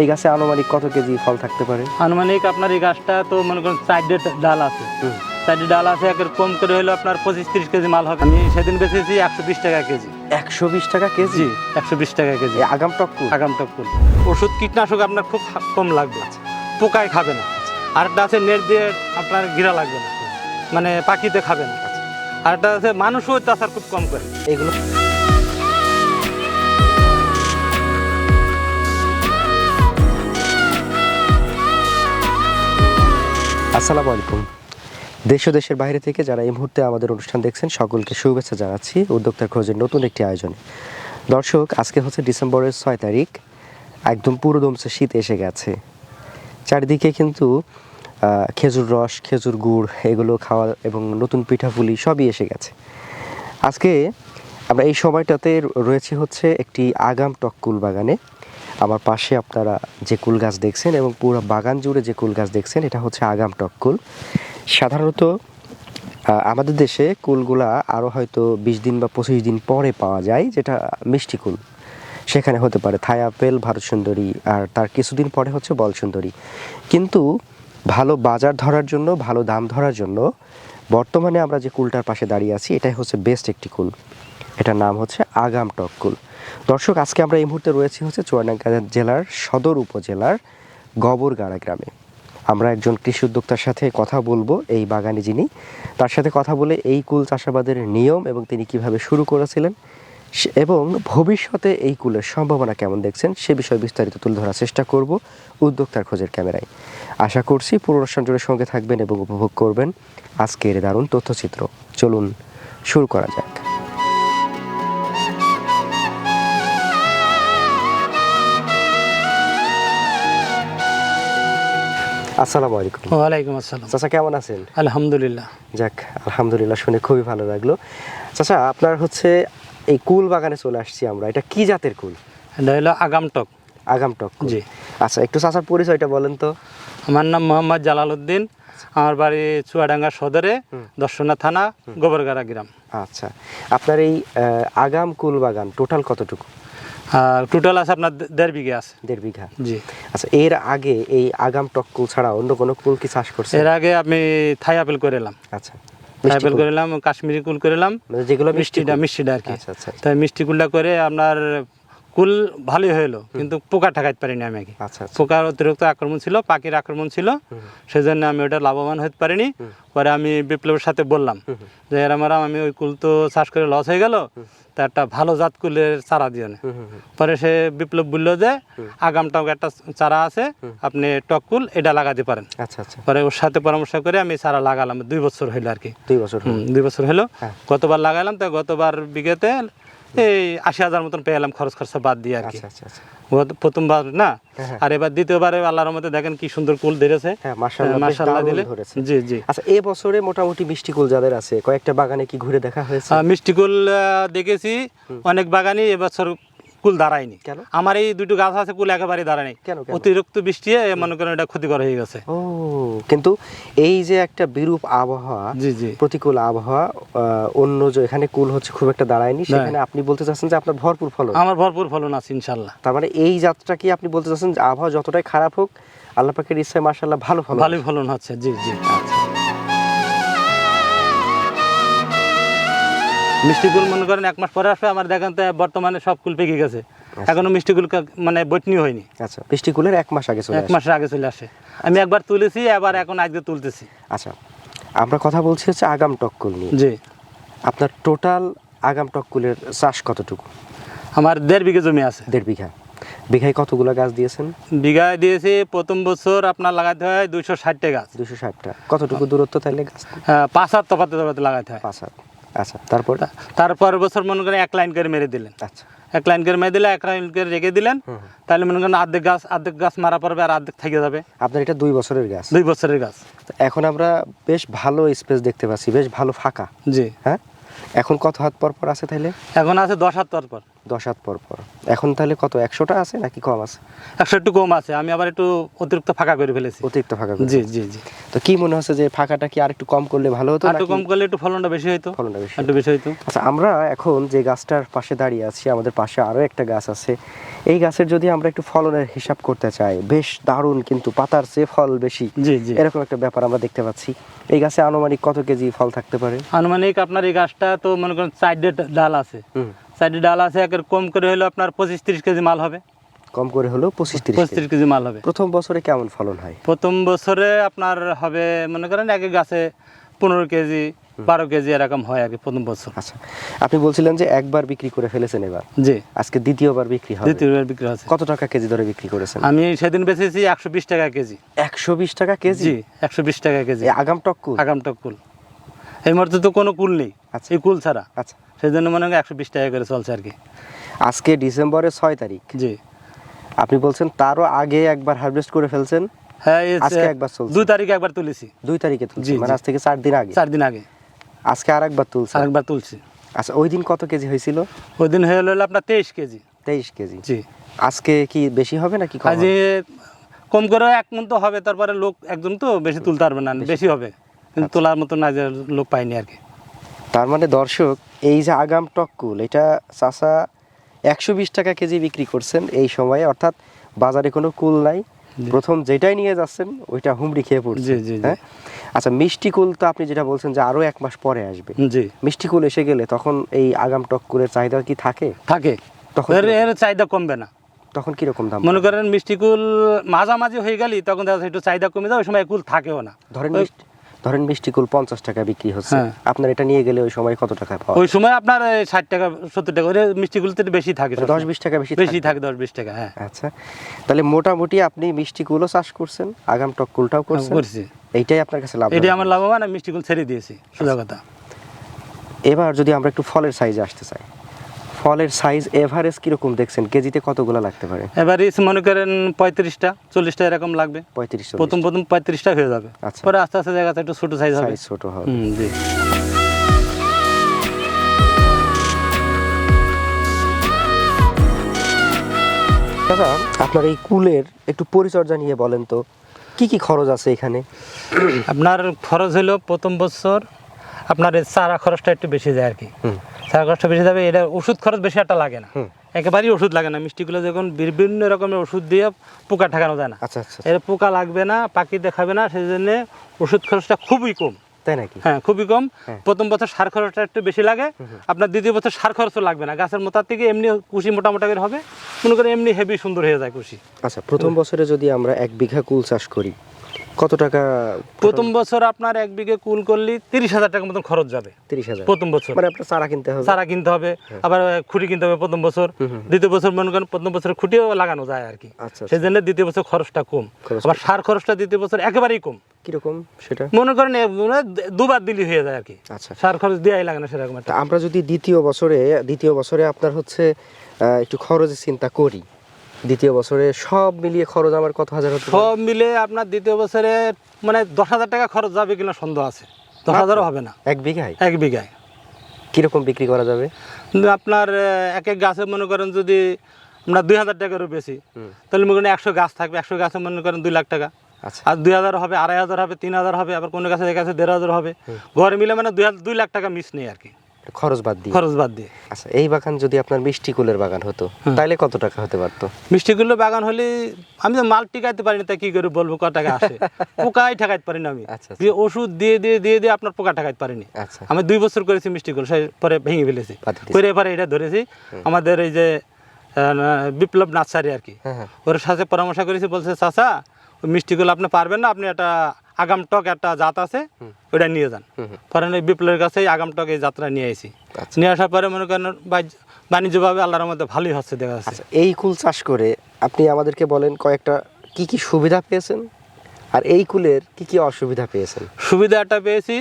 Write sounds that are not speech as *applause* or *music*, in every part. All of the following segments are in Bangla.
এই গাছে আনুমানিক কত কেজি ফল থাকতে পারে? আনুমানিক আপনার এই গাছটা তো মনে করেন চারটে ডাল আছে। চারটে ডাল আছে একের কম করে হলো আপনার পঁচিশ তিরিশ কেজি মাল হবে। আমি সেদিন বেচেছি একশো বিশ টাকা কেজি। একশো বিশ টাকা কেজি? একশো বিশ টাকা কেজি। আগাম টক্কু আগাম টকুল ওষুধ কীটনাশক আপনার খুব কম লাগবে। পোকায় খাবে না। আরেকটা আছে নেট দিয়ে আপনার ঘিরা লাগবে না। মানে পাখিতে খাবে না। আর আরেকটা আছে মানুষও অত্যাচার খুব কম করে। এগুলো আসসালামু আলাইকুম। দেশ ও দেশের বাইরে থেকে যারা এই মুহূর্তে আমাদের অনুষ্ঠান দেখছেন, সকলকে শুভেচ্ছা জানাচ্ছি উদ্যোক্তার খোঁজের নতুন একটি আয়োজনে। দর্শক, আজকে হচ্ছে ডিসেম্বরের ছয় তারিখ। একদম পুরো দমছে শীত এসে গেছে। চারিদিকে কিন্তু খেজুর রস, খেজুর গুড়, এগুলো খাওয়া এবং নতুন পিঠাপুলি সবই এসে গেছে। আজকে আমরা এই সময়টাতে রয়েছে হচ্ছে একটি আগাম টক কুল বাগানে। আমার পাশে আপনারা যে কুল গাছ দেখছেন এবং পুরো বাগান জুড়ে যে কুল গাছ দেখছেন, এটা হচ্ছে আগাম টক কুল। সাধারণত আমাদের দেশে কুলগুলা আরও হয়তো বিশ দিন বা পঁচিশ দিন পরে পাওয়া যায়, যেটা মিষ্টি কুল। সেখানে হতে পারে থাই আপেল, ভারত সুন্দরী, আর তার কিছুদিন পরে হচ্ছে বল সুন্দরী। কিন্তু ভালো বাজার ধরার জন্য, ভালো দাম ধরার জন্য বর্তমানে আমরা যে কুলটার পাশে দাঁড়িয়ে আছি, এটাই হচ্ছে বেস্ট একটি কুল। এটার নাম হচ্ছে আগাম টক কুল। দর্শক, আজকে আমরা এই মুহূর্তে রয়েছি হচ্ছে চুয়াডাঙ্গা জেলার সদর উপজেলার গবরগাড়া গ্রামে। আমরা একজন কৃষি উদ্যোক্তার সাথে কথা বলব, এই বাগানে যিনি। তার সাথে কথা বলে এই কুল চাষাবাদের নিয়ম এবং তিনি কীভাবে শুরু করেছিলেন এবং ভবিষ্যতে এই কুলের সম্ভাবনা কেমন দেখছেন, সে বিষয়ে বিস্তারিত তুলে ধরার চেষ্টা করব উদ্যোক্তার খোঁজের ক্যামেরায়। আশা করছি পুরো অনুষ্ঠান জুড়ে সঙ্গে থাকবেন এবং উপভোগ করবেন আজকের দারুণ তথ্যচিত্র। চলুন, শুরু করা যাক। আসসালামু আলাইকুম। ওয়ালাইকুম আসসালাম। চাচা কেমন আছেন? আলহামদুলিল্লাহ। যাক আলহামদুলিল্লাহ শুনে খুবই ভালো লাগল। চাচা আপনার হচ্ছে এই কুল বাগানে চলে আসছি আমরা। এটা কি জাতের কুল? এটা হলো আগাম টক আগাম টক জি। আচ্ছা একটু চাচার পরিচয়টা বলেন তো। আমার নাম মোহাম্মদ জালাল উদ্দিন আমার বাড়ি চুয়াডাঙ্গা সদরে দর্শনা থানা গোবরগাড়া গ্রাম। আচ্ছা। আপনার এই আগাম কুল বাগান টোটাল কতটুকু? আর টোটাল আছে আপনার দেড় বিঘা আছে। দেড় বিঘা। জি। আচ্ছা এর আগে এই আগাম টক কুল ছাড়া অন্য কোনো কুল কি চাষ করছে এর আগে আমি থাই আপেল করেলাম আচ্ছা থাই আপেল। করেলাম কাশ্মীরি কুল করেলাম মানে যেগুলো মিষ্টিটা মিষ্টিটা আর কি। আচ্ছা আচ্ছা। তাই মিষ্টি কুলটা করে আপনার কুল ভালোই হলো কিন্তু পোকা ঠেকাইতে পারিনি আমি আচ্ছা আচ্ছা। পোকার অতিরিক্ত আক্রমণ ছিল পাখির আক্রমণ ছিল সেজন্য আমি ওটা লাভবান হতে পারিনি। পরে আমি বিপ্লবের সাথে বললাম যে এরম এরম আমি ওই কুল তো চাষ করে লস হয়ে গেল তা একটা ভালো জাত কুলের চারা দিও না। পরে সে বিপ্লব বলল যে আগাম টক একটা চারা আছে আপনি টক কুল এটা লাগাতে পারেন। আচ্ছা আচ্ছা। পরে ওর সাথে পরামর্শ করে আমি চারা লাগালাম দুই বছর হইল আর কি। দুই বছর দুই বছর হলো হ্যাঁ। গতবার লাগালাম তো গতবার বিঘেতে এই আশি হাজার মতন পেয়ে খরচ খরচা বাদ দিয়ে আর কি। আচ্ছা আচ্ছা আচ্ছা। প্রথমবার না? হ্যাঁ। আর এবার দ্বিতীয়বারে আল্লাহর মধ্যে দেখেন কি সুন্দর কুল ধরেছে। হ্যাঁ মাশাআল্লাহ দিলে। জি জি। আচ্ছা এ বছরে মোটামুটি মিষ্টি কুল যাদের আছে কয়েকটা বাগানে কি ঘুরে দেখা হয়েছে? মিষ্টি কুল দেখেছি। অনেক বাগানই এবছর কুল দাঁড়ায়নি। কেন? আমার এই দুটো গাছ আছে কুল একেবারে দাঁড়ায়নি কেন? অতিরিক্ত বৃষ্টি মনে করেন এটা ক্ষতিকর হয়ে গেছে। ও কিন্তু এই যে একটা বিরূপ আবহাওয়া জি জি। প্রতিকূল আবহাওয়া অন্য যে এখানে কুল হচ্ছে খুব একটা দাঁড়ায়নি সেখানে আপনি বলতে চাচ্ছেন যে আপনার ভরপুর ফলন। আমার ভরপুর ফলন আছে ইনশাল্লাহ তার মানে এই যাত্রা কি আপনি বলতে চাচ্ছেন যে আবহাওয়া যতটাই খারাপ হোক আল্লাহ পাকের ইচ্ছায় মার্শাল্লাহ ভালো ফলন ভালোই ফলন হচ্ছে জি জি। আচ্ছা মিষ্টি কুল মনে করেন এক মাস পরে আসবে আমার দেখেন তো বর্তমানে সব কুল পেকে গেছে। এখনও মিষ্টি কুল মানে বটনি হয়নি। আচ্ছা মিষ্টি কুলের এক মাস আগে চলে এক মাসের আগে চলে আসে। আমি একবার তুলেছি এবার এখন আজকে তুলতেছি। আচ্ছা আমরা কথা বলছি হচ্ছে আগাম টককুল নিয়ে। জি। আপনার টোটাল আগাম টককুলের চাষ কতটুকু? আমার দেড় বিঘে জমি আছে। দেড় বিঘা। বিঘায় কতগুলো গাছ দিয়েছেন? বিঘায় দিয়েছি প্রথম বছর আপনার লাগাতে হয় দুইশো ষাটটা গাছ। দুশো ষাটটা। কতটুকু দূরত্ব তাইলে গাছ? আহ, পাঁচ হাত তফাতে তফাতে লাগাতে হয়। পাঁচ হাত। আচ্ছা তারপর? তারপর বছর মনে করেন এক লাইন করে মেরে দিলেন। আচ্ছা। এক লাইন করে মেরে দিলে এক লাইন করে রেখে দিলেন। তাহলে মনে করেন অর্ধেক গাছ অর্ধেক গাছ মারা পড়বে আর অর্ধেক থেকে যাবে। আপনার এটা দুই বছরের গাছ। দুই বছরের গাছ। এখন আমরা বেশ ভালো স্পেস দেখতে পাচ্ছি বেশ ভালো ফাঁকা। জি। হ্যাঁ? এখন কত হাত পর পর আছে তাহলে? এখন আছে দশ হাত পর পর। দশ হাত পর পর। এখন তাহলে কত একশোটা আছে নাকি কম আছে? একশো একটু কম আছে আমি আবার একটু অতিরিক্ত ফাঁকা করে ফেলেছি। অতিরিক্ত ফাঁকা জি জি জি। তো কি মনে হচ্ছে যে ফাঁকাটা কি আর একটু কম করলে ভালো হতো একটু কম করলে একটু ফলনটা বেশি হইতো? ফলনটা বেশি একটু বেশি হইতো। আচ্ছা আমরা এখন যে গাছটার পাশে দাঁড়িয়ে আছি আমাদের পাশে আরও একটা গাছ আছে। এই গাছের যদি আমরা একটু ফলনের হিসাব করতে চাই বেশ দারুণ কিন্তু পাতার চেয়ে ফল বেশি। জি জি। এরকম একটা ব্যাপার আমরা দেখতে পাচ্ছি। এই গাছে আনুমানিক কত কেজি ফল থাকতে পারে? আনুমানিক আপনার এই গাছটা তো মনে করেন চারটে ডাল আছে। চারটে ডাল আছে একের কম করে হলো আপনার পঁচিশ তিরিশ কেজি মাল হবে। কম করে হলেও পঁচিশ তিরিশ পঁচিশ কেজি। মাল হবে। প্রথম বছরে কেমন ফলন হয়? প্রথম বছরে আপনার হবে মনে করেন এক গাছে পনেরো কেজি বারো কেজি এরকম হয় আর কি প্রথম বছর। আচ্ছা আপনি বলছিলেন যে একবার বিক্রি করে ফেলেছেন এবার। জি। আজকে দ্বিতীয়বার বিক্রি হবে। দ্বিতীয়বার বিক্রি আছে কত টাকা কেজি ধরে বিক্রি করেছেন? আমি সেদিন বেচেছি একশো বিশ টাকা কেজি। একশো বিশ টাকা কেজি? একশো বিশ টাকা কেজি। এই আগাম টক কুল। এই মুহূর্তে তো কোনো কুল নেই। আচ্ছা। এই কুল ছাড়া। আচ্ছা। সেই জন্য মনে হয় একশো বিশ টাকা করে চলছে আর কি। আজকে ডিসেম্বরের ছয় তারিখ। জি। আপনি বলছেন তারও আগে একবার হারভেস্ট করে ফেলছেন? হ্যাঁ আজকে একবার চলছে। দুই তারিখে একবার তুলেছি। দুই তারিখে মানে আজ থেকে চার দিন আগে? চার দিন আগে। আজকে আর একবার আরেকবার তুলছি। আচ্ছা ওই দিন কত কেজি হয়েছিল? ওই দিন হয়ে হলো আপনার তেইশ কেজি। তেইশ কেজি। জি। আজকে কি বেশি হবে নাকি কম আজ কম করে এক মন তো হবে তারপরে লোক একজন তো বেশি তুলতে পারবে না বেশি। হবে। কিন্তু আচ্ছা। তোলার মতো না লোক পাইনি আর কি। তার মানে দর্শক এই যে আগাম টক্কুল এটা চাষা একশো বিশ টাকা কেজি বিক্রি করছেন এই সময়ে। অর্থাৎ বাজারে কোনো কুল নাই। প্রথম যেটাই নিয়ে যাচ্ছেন ওইটা হুমড়ি খেয়ে পড়ছে। হ্যাঁ? আচ্ছা মিষ্টি কুল তো আপনি যেটা বলছেন যে আরও এক মাস পরে আসবে। জি। মিষ্টি কুল এসে গেলে তখন এই আগাম টক্কুলের চাহিদা কি থাকে? থাকে। তখন এর চাহিদা কমবে না। তখন কীরকম দাম? মনে করেন মিষ্টি কুল মাঝামাঝি হয়ে গেলি তখন দেখা একটু চাহিদা কমে যায় ওই সময় কুল থাকেও না। ধরেন মিষ্টি ধরেন মিষ্টি কুল পঞ্চাশ টাকা বিক্রি হচ্ছে হ্যাঁ। আপনার এটা নিয়ে গেলে ওই সময় কত টাকা পাওয়া ওই সময় আপনার ষাট টাকা সত্তর টাকা ওই মিষ্টি কুলতে বেশি থাকে মানে দশ বিশ টাকা বেশি বেশি। থাকে। দশ বিশ টাকা হ্যাঁ। আচ্ছা তাহলে মোটামুটি আপনি মিষ্টি কুলও চাষ করছেন আগাম টক্কুলটাও করছেন। করছি। এইটাই আপনার কাছে লাভ এটি আমার লাভবান আমি মিষ্টি কুল ছেড়ে দিয়েছি সোজা কথা। এবার যদি আমরা একটু ফলের সাইজে আসতে চাই। ফলের সাইজ এভারেজ কীরকম দেখছেন? কেজিতে কতগুলো লাগতে পারে? ইস মনে করেন পঁয়ত্রিশটা চল্লিশটা এরকম লাগবে। পঁয়ত্রিশ প্রথম প্রথম পঁয়ত্রিশটা হয়ে যাবে। আচ্ছা। পরে আস্তে আস্তে জায়গাতে একটু ছোট সাইজ হবে। ছোট হবে। জি। দাদা আপনার এই কুলের একটু পরিচর্যা নিয়ে বলেন তো কি কি খরচ আছে এখানে? আপনার খরচ হলো প্রথম বছর আপনার চারা খরচটা একটু বেশি যায় আর কি। চারা খরচটা বেশি যাবে এটা ওষুধ খরচ বেশি একটা লাগে না। একেবারেই ওষুধ লাগে না। মিষ্টিগুলো যখন বিভিন্ন রকমের ওষুধ দিয়ে পোকা ঠেকানো যায় না। আচ্ছা আচ্ছা এর পোকা লাগবে না পাখিতে খাবে না সেই জন্য ওষুধ খরচটা খুবই কম। তাই নাকি? হ্যাঁ খুবই কম। হ্যাঁ। প্রথম বছর সার খরচটা একটু বেশি লাগে আপনার দ্বিতীয় বছর সার খরচও লাগবে না। গাছের মোতার থেকে এমনি কুশি মোটামোটা করে হবে। মনে করেন এমনি হেভি সুন্দর হয়ে যায় কুশি। আচ্ছা প্রথম বছরে যদি আমরা এক বিঘা কুল চাষ করি কত টাকা প্রথম বছর আপনার এক বিঘে কুল করলে তিরিশ হাজার টাকার মতন খরচ যাবে। তিরিশ হাজার। প্রথম বছর। মানে আপনার চারা কিনতে হবে। চারা কিনতে হবে আবার খুঁটি কিনতে হবে প্রথম বছর। দ্বিতীয় বছর মনে করেন প্রথম বছর খুঁটিও লাগানো যায় আর কি। আচ্ছা সেই জন্য দ্বিতীয় বছর খরচটা কম। আবার সার খরচটা দ্বিতীয় বছর একেবারেই কম। কীরকম সেটা? মনে করেন মানে দুবার দিলি হয়ে যায় আর কি। আচ্ছা। সার খরচ দেওয়াই লাগে না সেরকম আমরা যদি দ্বিতীয় বছরে দ্বিতীয় বছরে আপনার হচ্ছে একটু খরচের চিন্তা করি দ্বিতীয় বছরে সব মিলিয়ে খরচ আমার কত হাজার সব মিলে আপনার দ্বিতীয় বছরে মানে দশ হাজার টাকা খরচ যাবে কিনা সন্দেহ আছে। দশ হাজারও হবে না। এক বিঘায়? এক বিঘায়। কীরকম বিক্রি করা যাবে? আপনার এক এক গাছে মনে করেন যদি আমরা দুই হাজার টাকারও বেশি। তাহলে মনে করেন একশো গাছ থাকবে। একশো গাছে মনে করেন দুই লাখ টাকা। আচ্ছা। আর দুই হাজার হবে আড়াই হাজার হবে তিন হাজার হবে আবার কোনো গাছে গাছে দেড় হাজার হবে। ঘরে মিলে মানে দুই হাজার দুই লাখ টাকা মিস নেই আর কি। খরচ বাদ দিয়ে। খরচ বাদ দিয়ে। আচ্ছা এই বাগান যদি আপনার মিষ্টি কুলের বাগান হতো তাহলে কত টাকা হতে পারতো? মিষ্টিগুলো বাগান হলে আমি তো মাল টিকাইতে পারি না তাই কি করে বলব ক টাকা আসে? *laughs* পোকাই ঠেকাইতে পারি না আমি। আচ্ছা, আচ্ছা। ওষুধ দিয়ে দিয়ে দিয়ে দিয়ে আপনার পোকা ঠেকাইতে পারিনি আচ্ছা। আমি দুই বছর করেছি মিষ্টিগুলো সেই পরে ভেঙে ফেলেছি। করে এবারে এটা ধরেছি। আমাদের এই যে বিপ্লব নার্সারি আর কি। হ্যাঁ হ্যাঁ। ওর সাথে পরামর্শ করেছি বলছে চাচা মিষ্টিগুলো আপনি পারবেন না আপনি একটা আগাম টক একটা জাত আছে ওটা নিয়ে যান। পরে ওই বিপ্লবের কাছে আগাম টক এই যাত্রা নিয়ে এসেছি আচ্ছা। নিয়ে আসার পরে মনে করেন বাণিজ্যভাবে আল্লাহর মধ্যে ভালোই হচ্ছে দেখা যাচ্ছে। আচ্ছা এই কুল চাষ করে আপনি আমাদেরকে বলেন কয়েকটা কি কি সুবিধা পেয়েছেন? আর এই কুলের কি কি অসুবিধা পেয়েছেন? সুবিধাটা পেয়েছি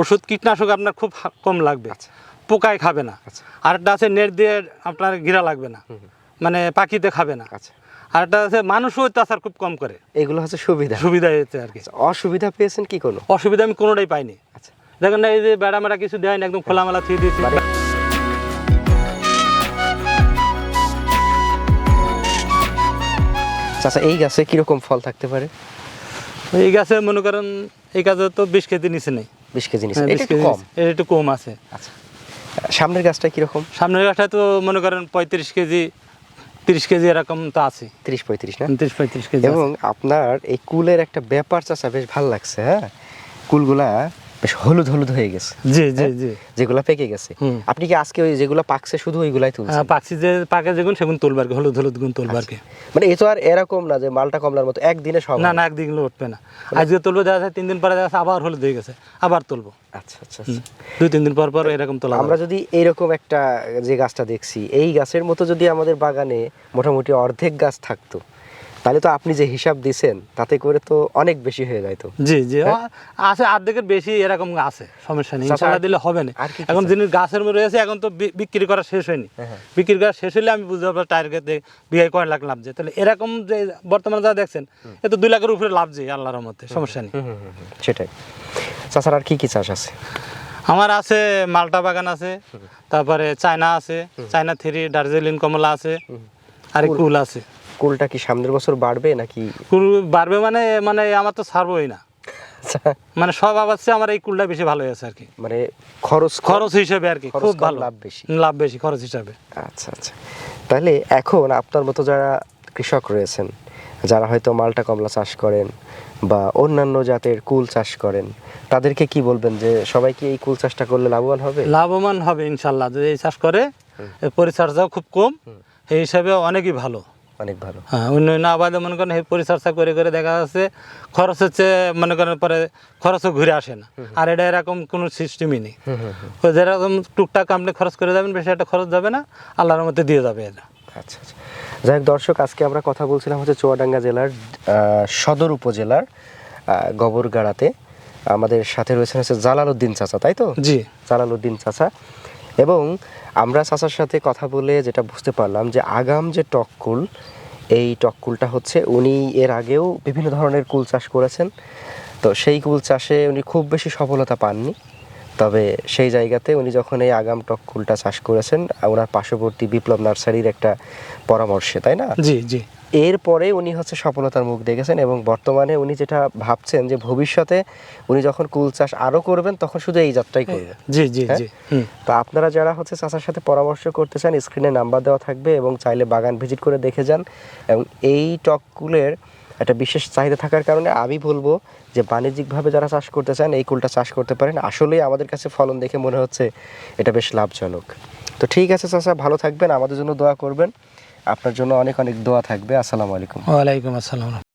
ওষুধ কীটনাশক আপনার খুব কম লাগবে। আচ্ছা। পোকায় খাবে না। আর একটা আছে নেট দিয়ে আপনার ঘিরা লাগবে না। মানে পাখিতে খাবে না। আচ্ছা। আর একটা আছে মানুষ অত্যাচার খুব কম করে। এগুলো হচ্ছে সুবিধা। সুবিধা হচ্ছে আর কি। অসুবিধা পেয়েছেন কি কোনো? অসুবিধা আমি কোনোটাই পাইনি। আচ্ছা। দেখেন না এই যে বেড়া মেড়া কিছু দেয় না একদম খোলামেলা থিয়ে দিয়েছি। আচ্ছা এই গাছে কীরকম ফল থাকতে পারে? এই গাছে মনে করেন এই গাছে তো বিশ কেজি নিচে নেই। বিশ কেজি নিচে। হ্যাঁ, কম। এটা একটু কম আছে। আচ্ছা। সামনের গাছটা কীরকম? সামনের গাছটা তো মনে করেন পঁয়ত্রিশ কেজি তিরিশ কেজি এরকম তো আছে। তিরিশ পঁয়ত্রিশ না? তিরিশ পঁয়ত্রিশ কেজি এবং আপনার এই কুলের একটা ব্যাপার চাচা বেশ ভালো লাগছে হ্যাঁ? কুলগুলা বেশ হলুদ হলুদ হয়ে গেছে। জি জি জি। যেগুলা পেকে গেছে। আপনি কি আজকে ওই যেগুলো পাকছে শুধু ওইগুলাই তুলছেন? হ্যাঁ, পাকছি যে পাকে যেগুন সেগুন তুলবার কি, হলুদ হলুদ গুণ তুলবার কি। মানে এ তো আর এরকম না যে মালটা কমলার মতো একদিনে সব না না একদিন উঠবে না। আজকে তুলবো দেখা যায় তিন দিন পরে দেখা আবার হলুদ হয়ে গেছে আবার তুলবো। আচ্ছা আচ্ছা। আচ্ছা। দুই তিন দিন পর পর এরকম তোলা আমরা যদি এইরকম একটা যে গাছটা দেখছি এই গাছের মতো যদি আমাদের বাগানে মোটামুটি অর্ধেক গাছ থাকতো তাহলে তো আপনি যে হিসাব দিছেন তাতে করে তো অনেক বেশি হয়ে যায় তো। জি জি। আছে অর্ধেকের বেশি এরকম আছে সমস্যা নেই। আর- দিলে হবে না। এখন? জিনিস গাছের মধ্যে রয়েছে এখন তো বিক্রি করা শেষ হয়নি। হ্যাঁ, হ্যাঁ। বিক্রি করা শেষ হলে আমি বুঝতে পারব টায়ার খেতে কয় লাখ লাভ যায় তাহলে এরকম যে বর্তমানে যা দেখছেন এ তো দুই লাখের উপরে লাভ যায় আল্লাহর মধ্যে সমস্যা নেই। সেটাই। চাষার আর কি কি চাষ আছে? আমার আছে মালটা বাগান আছে তারপরে চায়না আছে চায়না থ্রি দার্জিলিং কমলা আছে আর। কুল আছে। কুলটা কি সামনের বছর বাড়বে নাকি? কুল বাড়বে মানে মানে আমার তো ছাড়বোই না। আচ্ছা, মানে সব আবার চেয়ে আমার এই কুলটা বেশি ভালো হয়েছে আর কি। মানে খরচ খরচ হিসেবে আর কি খুব ভালো। লাভ বেশি। লাভ বেশি খরচ হিসাবে। আচ্ছা আচ্ছা। তাহলে এখন আপনার মতো যারা কৃষক রয়েছেন যারা হয়তো মালটা কমলা চাষ করেন বা অন্যান্য জাতের কুল চাষ করেন তাদেরকে কি বলবেন যে সবাই কি এই কুল চাষটা করলে লাভবান হবে? লাভবান হবে ইনশাল্লাহ। যদি এই চাষ করে পরিচর্যাও খুব কম। এই হিসাবে অনেকই ভালো। অনেক ভালো। হ্যাঁ অন্যান্য আবাদে মনে করেন পরিচর্যা করে করে দেখা যাচ্ছে খরচ হচ্ছে মনে করেন পরে খরচও ঘুরে আসে না। আর এটা এরকম কোনো সিস্টেমই নেই। যেরকম টুকটাক আপনি খরচ করে যাবেন বেশি একটা খরচ যাবে না আল্লাহর মধ্যে দিয়ে যাবে এটা। আচ্ছা আচ্ছা। যাই হোক দর্শক আজকে আমরা কথা বলছিলাম হচ্ছে চুয়াডাঙ্গা জেলার সদর উপজেলার গবরগাড়াতে। আমাদের সাথে রয়েছেন হচ্ছে জালালউদ্দিন চাচা তাই তো? জি। জালালউদ্দিন চাচা। এবং আমরা চাচার সাথে কথা বলে যেটা বুঝতে পারলাম যে আগাম যে টককুল এই টককুলটা হচ্ছে উনি এর আগেও বিভিন্ন ধরনের কুল চাষ করেছেন। তো সেই কুল চাষে উনি খুব বেশি সফলতা পাননি। তবে সেই জায়গাতে উনি যখন এই আগাম টককুলটা চাষ করেছেন, ওনার পার্শ্ববর্তী বিপ্লব নার্সারির একটা পরামর্শে, তাই না? জি জি। এরপরে উনি হচ্ছে সফলতার মুখ দেখেছেন এবং বর্তমানে উনি যেটা ভাবছেন যে ভবিষ্যতে উনি যখন কুল চাষ আরও করবেন তখন শুধু এই যাত্রাই করবেন। জি জি হ্যাঁ? জি তো আপনারা যারা হচ্ছে চাচার সাথে পরামর্শ করতে চান স্ক্রিনে নাম্বার দেওয়া থাকবে এবং চাইলে বাগান ভিজিট করে দেখে যান। এবং এই টককুলের একটা বিশেষ চাহিদা থাকার কারণে আমি বলব যে বাণিজ্যিকভাবে যারা চাষ করতে চান এই কুলটা চাষ করতে পারেন। আসলেই আমাদের কাছে ফলন দেখে মনে হচ্ছে এটা বেশ লাভজনক। তো ঠিক আছে চাচা ভালো থাকবেন আমাদের জন্য দোয়া করবেন। আপনার জন্য অনেক অনেক দোয়া থাকবে। আসসালামু আলাইকুম। ওয়ালাইকুম আসসালাম।